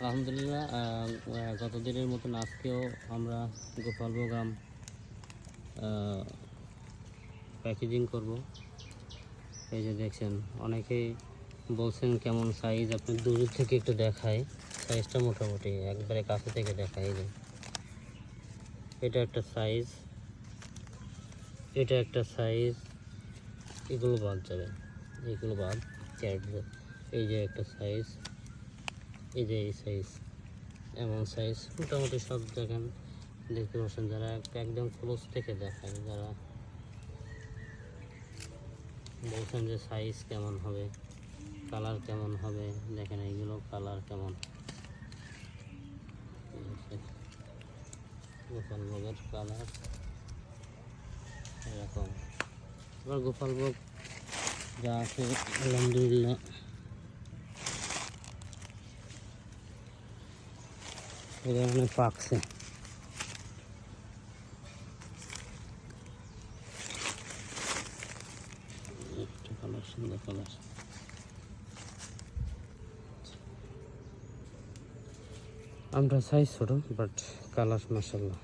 আলহামদুলিল্লাহ গত দিনের মতন আজকেও আমরা গোপালভোগ আম প্যাকেজিং করব। এই যে দেখছেন, অনেকেই বলছেন কেমন সাইজ আপনি দূর থেকে একটু দেখায় সাইজটা মোটামুটি, একবারে কাছে থেকে দেখায় যে। এটা একটা সাইজ এটা একটা সাইজ এগুলো বাদ যাবে, এগুলো বাদ ক্যারেট এই যে একটা সাইজ এই যে এই সাইজ এমন সাইজ মোটামুটি সব দেখেন। দেখতে পাচ্ছেন যারা একদম ক্লোজ থেকে দেখায়, যারা বলছেন যে সাইজ কেমন হবে কালার কেমন হবে, দেখেন এইগুলো কালার কেমন। গোপাল ভোগের কালার এরকম। এবার গোপাল ভোগ যা আছে, আলহামদুলিল্লাহ। এটা অনেক পাকছে। কালার সুন্দর কালার। আমরা সাইজ ছোট বাট কালার মাসাল্লাহ